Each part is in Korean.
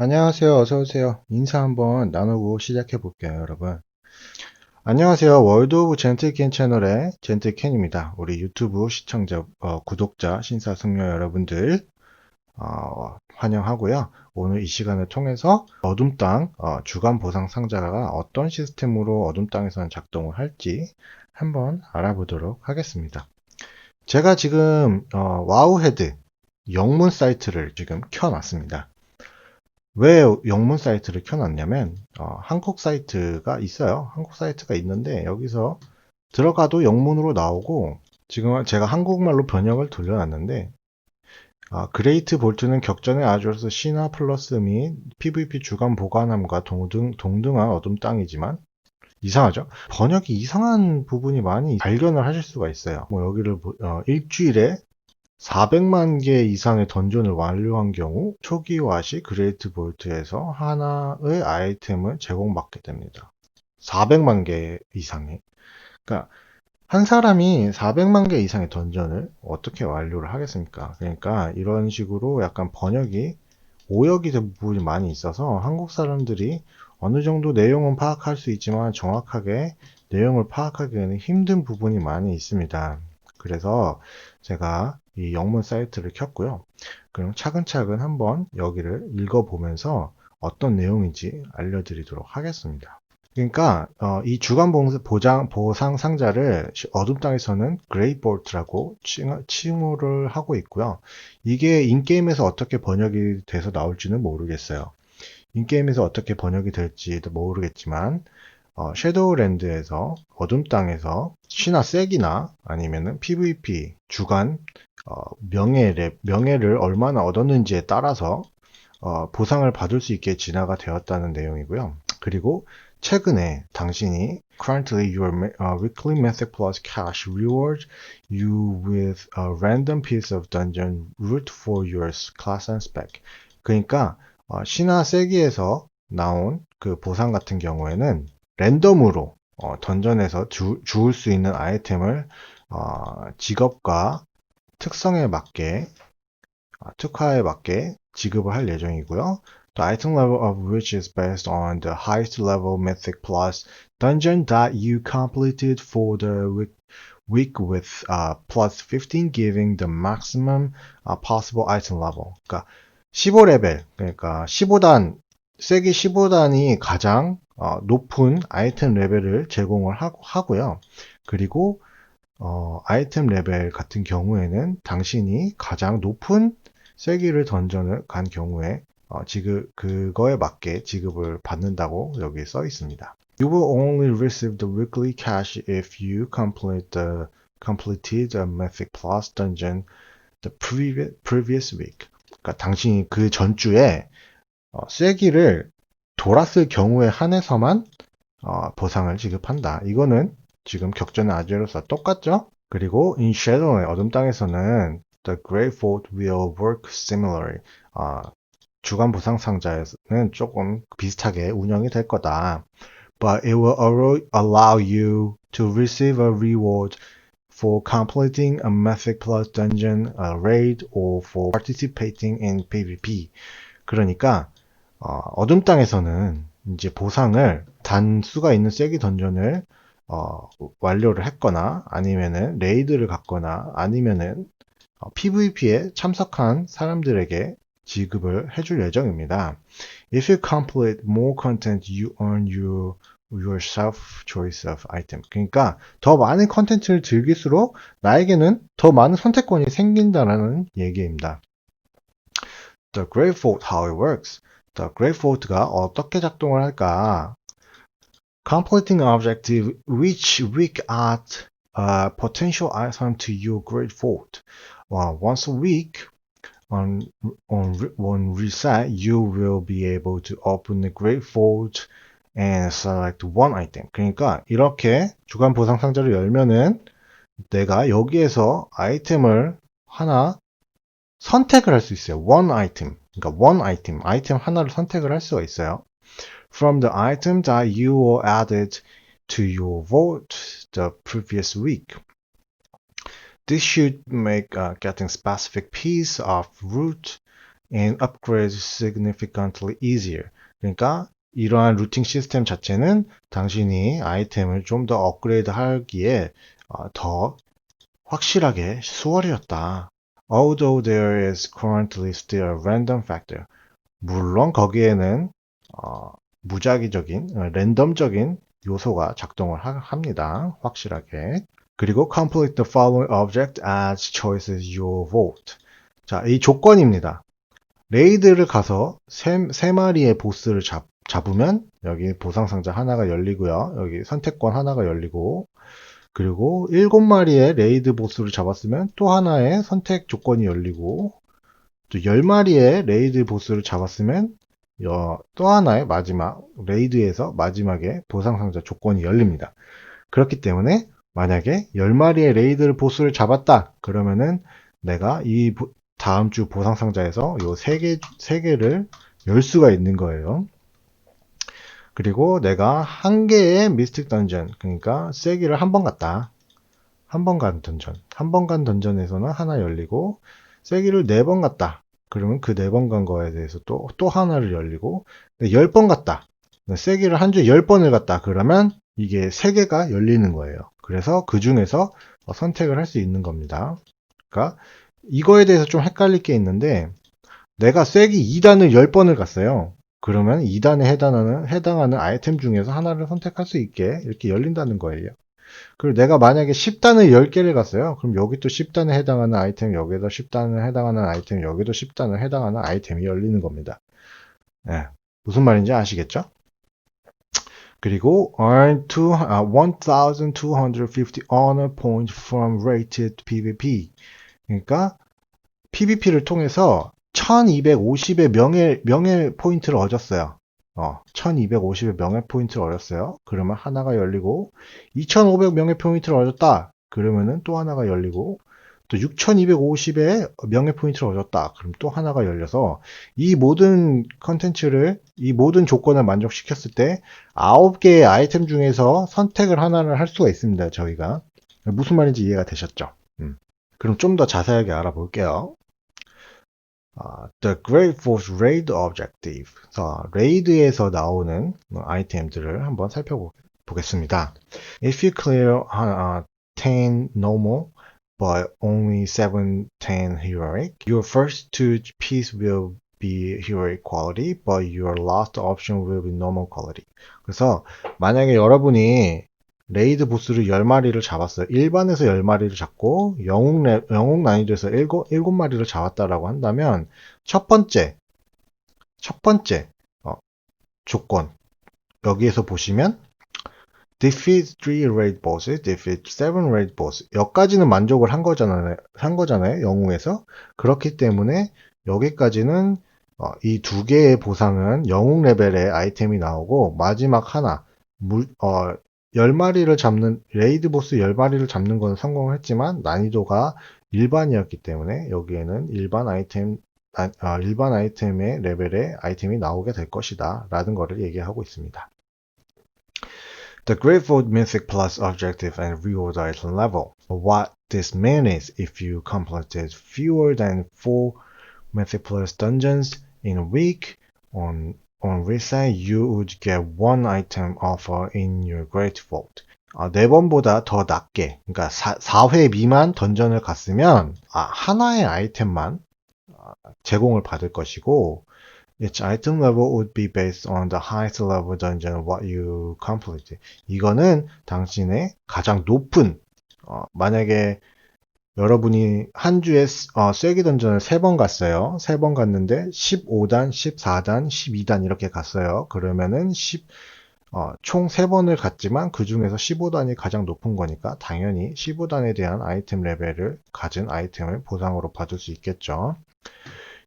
안녕하세요. 어서오세요. 인사 한번 나누고 시작해 볼게요, 여러분. 안녕하세요. 월드 오브 젠틀켄 채널의 젠틀켄입니다. 우리 유튜브 시청자, 어, 구독자, 신사숙녀 여러분들, 어, 환영하고요. 오늘 이 시간을 통해서 어둠 땅 어, 주간 보상 상자가 어떤 시스템으로 어둠 땅에서는 작동을 할지 한번 알아보도록 하겠습니다. 제가 지금 어, 와우헤드 영문 사이트를 지금 켜놨습니다. 왜 영문 사이트를 켜놨냐면 어, 한국 사이트가 있어요. 한국 사이트가 있는데 여기서 들어가도 영문으로 나오고 지금 제가 한국말로 번역을 돌려놨는데 아, 그레이트 볼트는 격전의 아주로서 신화 플러스 및 PVP 주간 보관함과 동등, 동등한 어둠 땅이지만 이상하죠? 번역이 이상한 부분이 많이 발견을 하실 수가 있어요. 뭐 여기를 보- 어, 일주일에 400만 개 이상의 던전을 완료한 경우 초기화 시 그레이트 볼트에서 하나의 아이템을 제공받게 됩니다. 400만 개 이상의. 그러니까 한 사람이 400만 개 이상의 던전을 어떻게 완료를 하겠습니까? 그러니까 이런 식으로 약간 번역이 오역이 된 부분이 많이 있어서 한국 사람들이 어느 정도 내용은 파악할 수 있지만 정확하게 내용을 파악하기에는 힘든 부분이 많이 있습니다. 그래서 제가 이 영문 사이트를 켰고요. 그럼 차근차근 한번 여기를 읽어보면서 어떤 내용인지 알려드리도록 하겠습니다. 그러니까 어, 이 주간 봉- 보장 보상 상자를 시- 어둠 땅에서는 그레이 볼트라고 칭, 칭호를 하고 있고요. 이게 인게임에서 어떻게 번역이 돼서 나올지는 모르겠어요. 인게임에서 어떻게 번역이 될지도 모르겠지만 어, 섀도우랜드에서 어둠 땅에서 신화 색이나 아니면은 PVP 주간 어, 명예를 명예를 얼마나 얻었는지에 따라서 어, 보상을 받을 수 있게 진화가 되었다는 내용이고요. 그리고 최근에 당신이 currently your uh, weekly mythic plus cash reward you with a random piece of dungeon root for your class and spec. 그러니까 어, 신화 세기에서 나온 그 보상 같은 경우에는 랜덤으로 어, 던전에서 주, 주울 수 있는 아이템을 어, 직업과 특성에 맞게 아, 특화에 맞게 지급을 할 예정이고요. The item level of which is based on the highest level mythic plus dungeon that you completed for the week, week with uh, plus 15 giving the maximum uh, possible item level. 그러니까 15레벨, 그러니까 15단, 세기 15단이 가장 어, 높은 아이템 레벨을 제공을 하고, 하고 요. 그리고 어, 아이템 레벨 같은 경우에는 당신이 가장 높은 세기를 던전을 간 경우에 어, 지급 그거에 맞게 지급을 받는다고 여기 써 있습니다. You will only receive the weekly cash if you complete the completed a mythic plus dungeon the previous, previous week. 그러니까 당신이 그 전주에 어, 쐐기를 돌았을 경우에 한해서만 어, 보상을 지급한다. 이거는 지금 격전의 아제로서 똑같죠? 그리고 in Shadow의 어둠 땅에서는 the Great Fault will work similarly. 어, 주간 보상 상자에서는 조금 비슷하게 운영이 될 거다. But it will allow you to receive a reward for completing a Mythic Plus dungeon, a raid, or for participating in PvP. 그러니까 어, 둠 땅에서는 이제 보상을 단수가 있는 세기 던전을 어, 완료를 했거나 아니면은 레이드를 갔거나 아니면은 어, PVP에 참석한 사람들에게 지급을 해줄 예정입니다. If you complete more content, you earn your yourself choice of item. 그러니까 더 많은 컨텐츠를 즐길수록 나에게는 더 많은 선택권이 생긴다라는 얘기입니다. The Great Fault, how it works. Great Fault가 어떻게 작동을 할까? Completing objective which week at a potential item to your. Well, once a week, on, on, on reset, you will be able to open the Vault and select one item. 그러니까 이렇게 주간 보상 상자를 열면은 내가 여기에서 아이템을 하나 선택을 할 수 있어요. one item. 그러니까 one item. 아이템 하나를 선택을 할 수가 있어요. From the item that you were added to your vault the previous week. This should make uh, getting specific piece of root and upgrades significantly easier. 그러니까 이러한 루팅 시스템 자체는 당신이 아이템을 좀 더 업그레이드 하기에 어, 더 확실하게 수월이었다. Although there is currently still a random factor. 물론 거기에는 어, 무작위적인, 어, 랜덤적인 요소가 작동을 하, 합니다. 확실하게. 그리고 complete the following object as choices your vote. 자, 이 조건입니다. 레이드를 가서 세, 세 마리의 보스를 잡, 잡으면 여기 보상 상자 하나가 열리고요. 여기 선택권 하나가 열리고 그리고 일곱 마리의 레이드 보스를 잡았으면 또 하나의 선택 조건이 열리고 또열 마리의 레이드 보스를 잡았으면 또 하나의 마지막 레이드에서 마지막에 보상 상자 조건이 열립니다. 그렇기 때문에 만약에 10마리의 레이드 보스를 잡았다 그러면은 내가 이 다음 주 보상 상자에서 요 3개, 3개를 열 수가 있는 거예요. 그리고 내가 한 개의 미스틱 던전, 그러니까 세기를 한 번 갔다. 한 번 간 던전. 한 번 간 던전에서는 하나 열리고, 세기를 네 번 갔다. 그러면 그 네 번 간 거에 대해서 또, 또 하나를 열리고, 열 번 갔다. 세기를 한 주에 열 번을 갔다. 그러면 이게 세 개가 열리는 거예요. 그래서 그 중에서 선택을 할 수 있는 겁니다. 그러니까 이거에 대해서 좀 헷갈릴 게 있는데, 내가 세기 2단을 10번을 갔어요. 그러면 2단에 해당하는, 해당하는 아이템 중에서 하나를 선택할 수 있게 이렇게 열린다는 거예요. 그리고 내가 만약에 10단을 10개를 갔어요. 그럼 여기 또 10단에 해당하는 아이템, 여기도 10단에 해당하는 아이템, 여기도 10단에 해당하는 아이템이 열리는 겁니다. 네. 무슨 말인지 아시겠죠? 그리고 earn 1250 honor points from rated PVP. 그러니까 PVP를 통해서 1250의 명예, 명예 포인트를 얻었어요. 어, 1250의 명예 포인트를 얻었어요. 그러면 하나가 열리고, 2500 명예 포인트를 얻었다. 그러면은 또 하나가 열리고, 또 6250의 명예 포인트를 얻었다. 그럼 또 하나가 열려서, 이 모든 컨텐츠를, 이 모든 조건을 만족시켰을 때, 9개의 아이템 중에서 선택을 하나를 할 수가 있습니다. 저희가. 무슨 말인지 이해가 되셨죠? 음. 그럼 좀 더 자세하게 알아볼게요. 아, the Great Force Raid Objective. 자, 레이드에서 나오는 아이템들을 한번 살펴보겠습니다. If you clear uh, 10 normal but only 7, 10 heroic, your first two piece will be heroic quality, but your last option will be normal quality. 그래서 만약에 여러분이 레이드 보스를 10마리를 잡았어요. 일반에서 10마리를 잡고 영웅, 레, 영웅 난이도에서 7, 7마리를 잡았다라고 한다면 첫 번째 첫 번째 어, 조건 여기에서 보시면 defeat 3 raid bosses, defeat 7 raid bosses 여기까지는 만족을 한 거잖아요. 한 거잖아요. 영웅에서 그렇기 때문에 여기까지는 어, 이 두 개의 보상은 영웅 레벨의 아이템이 나오고 마지막 하나 물, 어, 10마리를 잡는 레이드 보스 10마리를 잡는 건 성공을 했지만 난이도가 일반이었기 때문에 여기에는 일반 아이템 아, 아, 일반 아이템의 레벨의 아이템이 나오게 될 것이다 라는 것을 얘기하고 있습니다. The Gravewood Mythic Plus objective and reward item level. What this means if you completed fewer than 4 Mythic Plus dungeons in a week on On reset, you would get one item offer in your Great Vault. 아, 네 번보다 더 낮게, 그러니까 4, 회 미만 던전을 갔으면 아, 하나의 아이템만 아, 제공을 받을 것이고 Each item level would be based on the highest level dungeon what you completed. 이거는 당신의 가장 높은 어, 만약에 여러분이 한 주에 어, 쐐기 던전을 3번 갔어요. 3번 갔는데 15단, 14단, 12단 이렇게 갔어요. 그러면은 10, 어, 총 3번을 갔지만 그 중에서 15단이 가장 높은 거니까 당연히 15단에 대한 아이템 레벨을 가진 아이템을 보상으로 받을 수 있겠죠.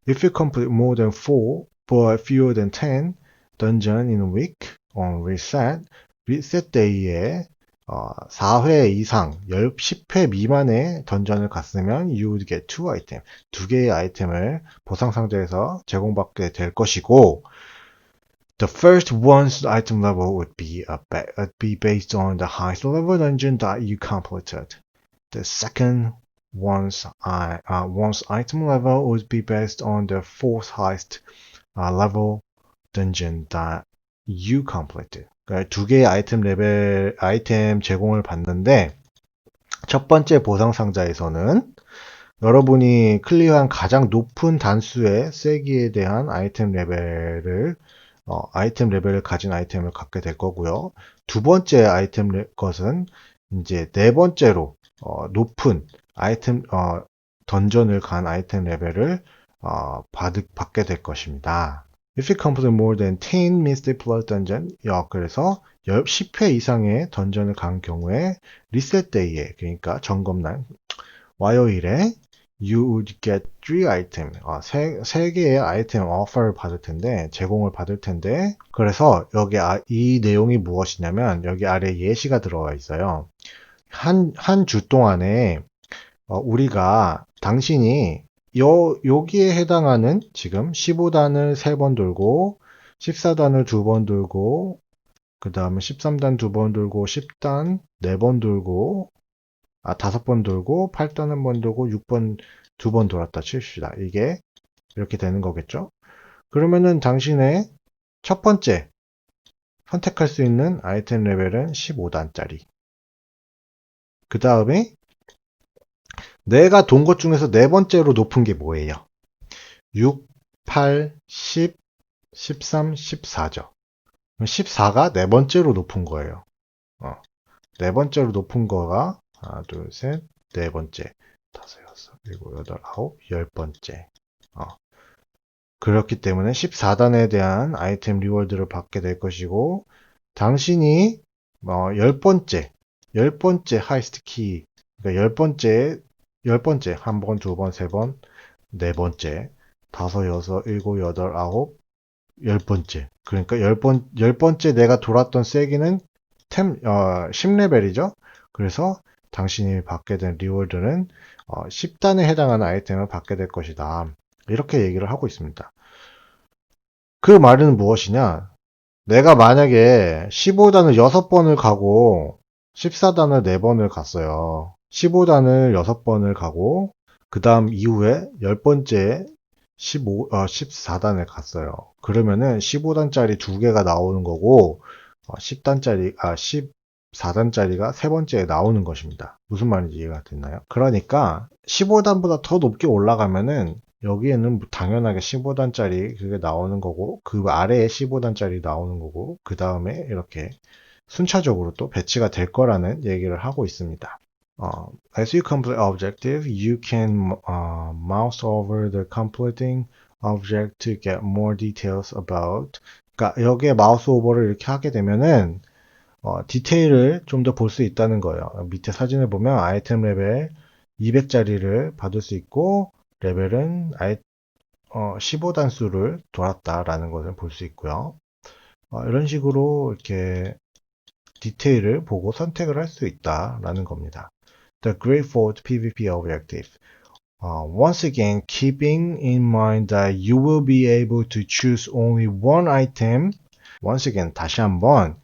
If you complete more than 4 but fewer than 10 dungeon in a week on reset, reset day에 어, 4회 이상 10회 미만의 던전을 갔으면 you would get two item. 두 개의 아이템을 보상 상자에서 제공받게 될 것이고 The first one's item level would be a be based on the highest level dungeon that you completed. The second one's, I, uh, one's item level would be based on the fourth highest uh, level dungeon that you completed. 그러니까 두 개의 아이템 레벨, 아이템 제공을 받는데, 첫 번째 보상 상자에서는 여러분이 클리어한 가장 높은 단수의 세기에 대한 아이템 레벨을 어, 아이템 레벨을 가진 아이템을 갖게 될 거고요. 두 번째 아이템 레, 것은 이제 네 번째로 어, 높은 아이템 어, 던전을 간 아이템 레벨을 어, 받, 받게 될 것입니다. If you complete more than 10 Mystic Plus Dungeon, 야, 그래서 10회 이상의 던전을 간 경우에 리셋 데이에, 그러니까 점검날, 화요일에 you would get three item, 아, 세, 세 개의 아이템 offer를 받을 텐데, 제공을 받을 텐데, 그래서 여기 아, 이 내용이 무엇이냐면, 여기 아래 예시가 들어가 있어요. 한, 한 주 동안에, 어, 우리가, 당신이, 요, 여기에 해당하는 지금 15단을 3번 돌고, 14단을 2번 돌고, 그 다음에 13단 2번 돌고, 10단 4번 돌고, 아, 다섯 번 돌고, 8단 한번 돌고, 6번 두번 돌았다 칩시다. 이게 이렇게 되는 거겠죠? 그러면은 당신의 첫 번째 선택할 수 있는 아이템 레벨은 15단짜리. 그 다음에 내가 돈 것 중에서 네 번째로 높은 게 뭐예요? 6, 8, 10, 13, 14죠. 14가 네 번째로 높은 거예요. 어. 네 번째로 높은 거가 하나, 둘, 셋, 네 번째, 다섯, 여섯, 일곱, 여덟, 아홉, 열 번째. 어. 그렇기 때문에 14단에 대한 아이템 리월드를 받게 될 것이고, 당신이 어, 열 번째, 열 번째 하이스트 키, 그러니까 열 번째, 열 번째, 한 번, 두 번, 세 번, 네 번째, 다섯, 여섯, 일곱, 여덟, 아홉, 열 번째. 그러니까 열 번, 열 번째 내가 돌았던 세기는 템, 어, 10레벨이죠? 그래서 당신이 받게 된 리월드는 어, 10단에 해당하는 아이템을 받게 될 것이다. 이렇게 얘기를 하고 있습니다. 그 말은 무엇이냐? 내가 만약에 15단을 6번을 가고 14단을 4번을 갔어요. 15단을 6번을 가고 그 다음 이후에 10번째 15, 어, 14단을 갔어요. 그러면은 15단짜리 두 개가 나오는 거고 어, 10단짜리, 아, 10, 4단짜리가 세 번째에 나오는 것입니다. 무슨 말인지 이해가 됐나요? 그러니까 15단보다 더 높게 올라가면은 여기에는 당연하게 15단짜리 그게 나오는 거고 그 아래에 15단짜리 나오는 거고 그 다음에 이렇게 순차적으로 또 배치가 될 거라는 얘기를 하고 있습니다. Uh, as you complete objective, you can uh, mouse over the completing object to get more details about. 그러니까 여기에 마우스 오버를 이렇게 하게 되면은 어, 디테일을 좀 더 볼 수 있다는 거예요. 밑에 사진을 보면 아이템 레벨 200짜리를 받을 수 있고 레벨은 아이, 어, 15단수를 돌았다라는 것을 볼 수 있고요. 어, 이런 식으로 이렇게 디테일을 보고 선택을 할 수 있다라는 겁니다. The Great Fort PvP Objective. Uh, once again, keeping in mind that you will be able to choose only one item. Once again, 다시 한번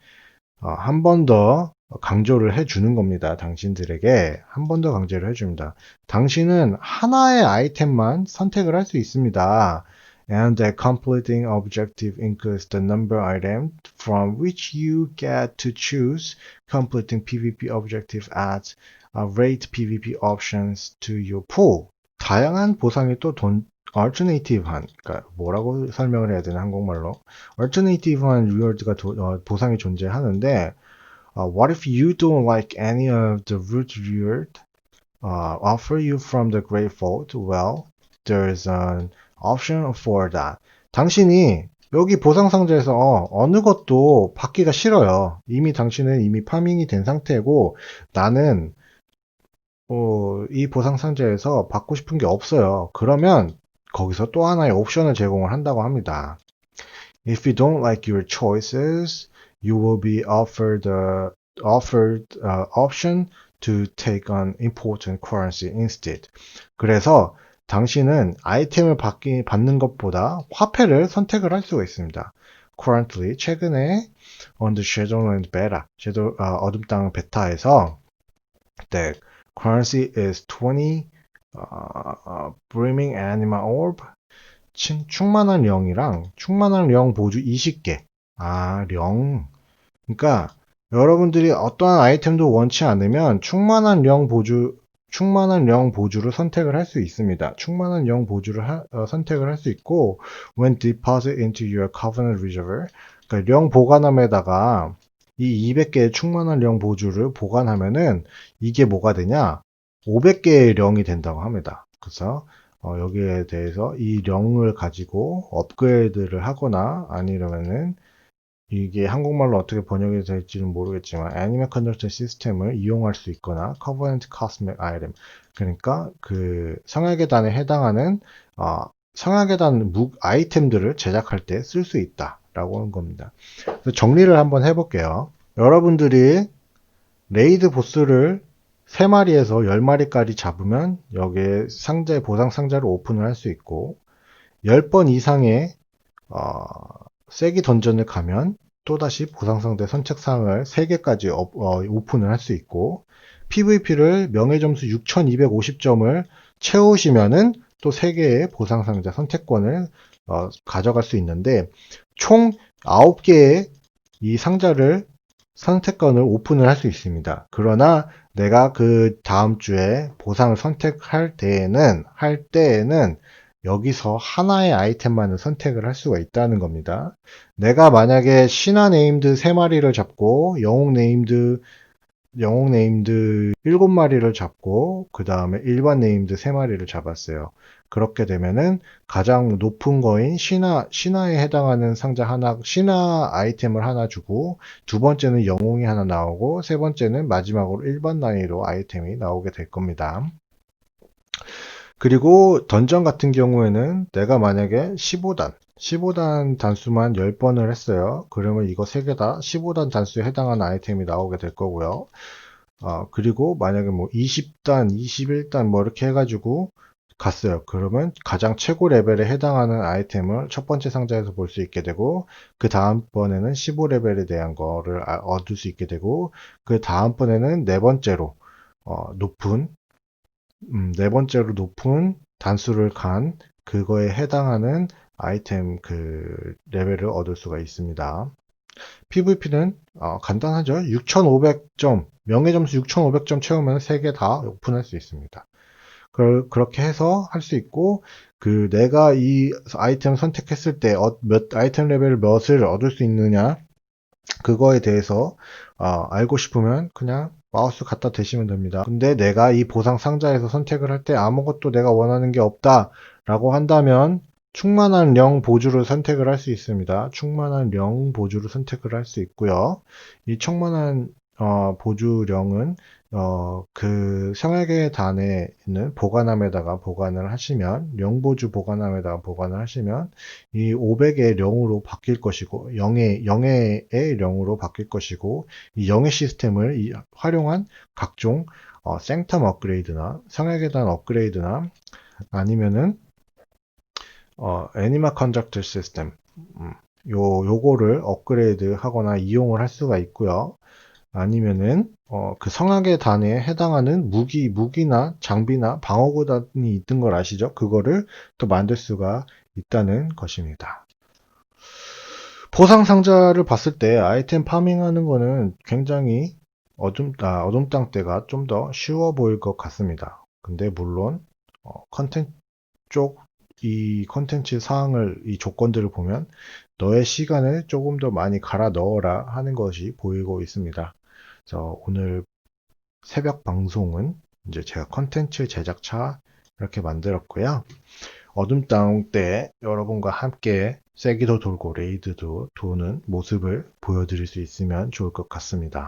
어, 한번 더 강조를 해주는 겁니다. 당신들에게 한 번 더 강조를 해줍니다. 당신은 하나의 아이템만 선택을 할 수 있습니다. And the completing objective includes the number item from which you get to choose. Completing PvP objective adds a rate PvP options to your pool. 다양한 보상이 또 돈, alternative한, 그러니까 뭐라고 설명을 해야 되나 한국말로 alternative한 리워드가 도, 어, 보상이 존재하는데 uh, what if you don't like any of the root reward uh, offer you from the Great Vault? Well, there's an option for that. 당신이 여기 보상 상자에서 어, 어느 것도 받기가 싫어요. 이미 당신은 이미 파밍이 된 상태고 나는 어, 이 보상 상자에서 받고 싶은 게 없어요. 그러면 거기서 또 하나의 옵션을 제공을 한다고 합니다. If you don't like your choices, you will be offered a offered a option to take on important currency instead. 그래서 당신은 아이템을 받기, 받는 것보다 화폐를 선택을 할 수가 있습니다. Currently, 최근에 on the Shadowland beta, 섀도우, 어, 어둠 땅 베타에서 the currency is 20 어, 어, brimming animal orb. 충, 충만한 령이랑 충만한 령 보주 20개. 아 령. 그러니까 여러분들이 어떠한 아이템도 원치 않으면 충만한 령 보주 충만한 령 보주를 선택을 할 수 있습니다. 충만한 령 보주를 하- 어, 선택을 할 수 있고 when deposit into your covenant reservoir 그러니까 령 보관함에다가 이 200개의 충만한 령 보주를 보관하면은 이게 뭐가 되냐? 500개의 령이 된다고 합니다. 그래서 어, 여기에 대해서 이 령을 가지고 업그레이드를 하거나 아니면은 이게 한국말로 어떻게 번역이 될지는 모르겠지만 애니메 컨덕션 시스템을 이용할 수 있거나 커버넌트 코스믹 아이템 그러니까 그 성야계단에 해당하는 어, 성야계단 무 아이템들을 제작할 때 쓸 수 있다 라고 하는 겁니다. 그래서 정리를 한번 해볼게요. 여러분들이 레이드 보스를 3마리에서 10마리까지 잡으면 여기에 상자에 보상 상자를 오픈을 할 수 있고 10번 이상의 어, 세기 던전을 가면 또다시 보상상대 선착상을 3개까지 어, 오픈을 할 수 있고 PVP를 명예점수 6250점을 채우시면은 또 3개의 보상상자 선택권을 어, 가져갈 수 있는데 총 9개의 이 상자를 선택권을 오픈을 할 수 있습니다. 그러나 내가 그 다음 주에 보상을 선택할 때에는 할 때에는 여기서 하나의 아이템만을 선택을 할 수가 있다는 겁니다. 내가 만약에 신화 네임드 3마리를 잡고 영웅 네임드 영웅 네임드 7마리를 잡고 그 다음에 일반 네임드 3마리를 잡았어요. 그렇게 되면은 가장 높은 거인 신화 신화에 해당하는 상자 하나 신화 아이템을 하나 주고 두 번째는 영웅이 하나 나오고 세 번째는 마지막으로 일반 난이도 아이템이 나오게 될 겁니다. 그리고 던전 같은 경우에는 내가 만약에 15단, 15단 단수만 10번을 했어요. 그러면 이거 3개 다 15단 단수에 해당하는 아이템이 나오게 될 거고요. 어, 그리고 만약에 뭐 20단, 21단 뭐 이렇게 해가지고 갔어요. 그러면 가장 최고 레벨에 해당하는 아이템을 첫 번째 상자에서 볼 수 있게 되고 그 다음번에는 15레벨에 대한 거를 아- 얻을 수 있게 되고 그 다음번에는 네 번째로 어, 높은 음, 네 번째로 높은 단수를 간 그거에 해당하는 아이템 그 레벨을 얻을 수가 있습니다. PVP는 어, 간단하죠. 6,500점, 명예 점수 6,500점 채우면 3개 다 오픈할 수 있습니다. 그, 그렇게 해서 할 수 있고, 그 내가 이 아이템 선택했을 때 어, 몇 아이템 레벨 몇을 얻을 수 있느냐 그거에 대해서 어, 알고 싶으면 그냥 마우스 갖다 대시면 됩니다. 근데 내가 이 보상 상자에서 선택을 할 때 아무것도 내가 원하는 게 없다 라고 한다면 충만한 령 보주를 선택을 할 수 있습니다. 충만한 령 보주를 선택을 할 수 있고요. 이 충만한 어, 보주령은 어, 그 성약의 단에 있는 보관함에다가 보관을 하시면 영보주 보관함에다가 보관을 하시면 이 500의 령으로 바뀔 것이고 영의 영의 령으로 바뀔 것이고 이 영의 시스템을 이- 활용한 각종 어, 생텀 업그레이드나 성약의 단 업그레이드나 아니면은 어, 애니마 컨덕터 시스템 음, 요 요거를 업그레이드 하거나 이용을 할 수가 있고요. 아니면은 어, 그 성악의 단에 해당하는 무기, 무기나 장비나 방어구단이 있던 걸 아시죠? 그거를 또 만들 수가 있다는 것입니다. 보상 상자를 봤을 때 아이템 파밍하는 거는 굉장히 어둠, 아, 어둠땅 때가 좀 더 쉬워 보일 것 같습니다. 근데 물론 어, 컨텐츠 쪽 이 컨텐츠 사항을 이 조건들을 보면 너의 시간을 조금 더 많이 갈아 넣어라 하는 것이 보이고 있습니다. 그래서 오늘 새벽 방송은 이제 제가 컨텐츠 제작차 이렇게 만들었고요. 어둠 다운 때 여러분과 함께 세기도 돌고 레이드도 도는 모습을 보여드릴 수 있으면 좋을 것 같습니다.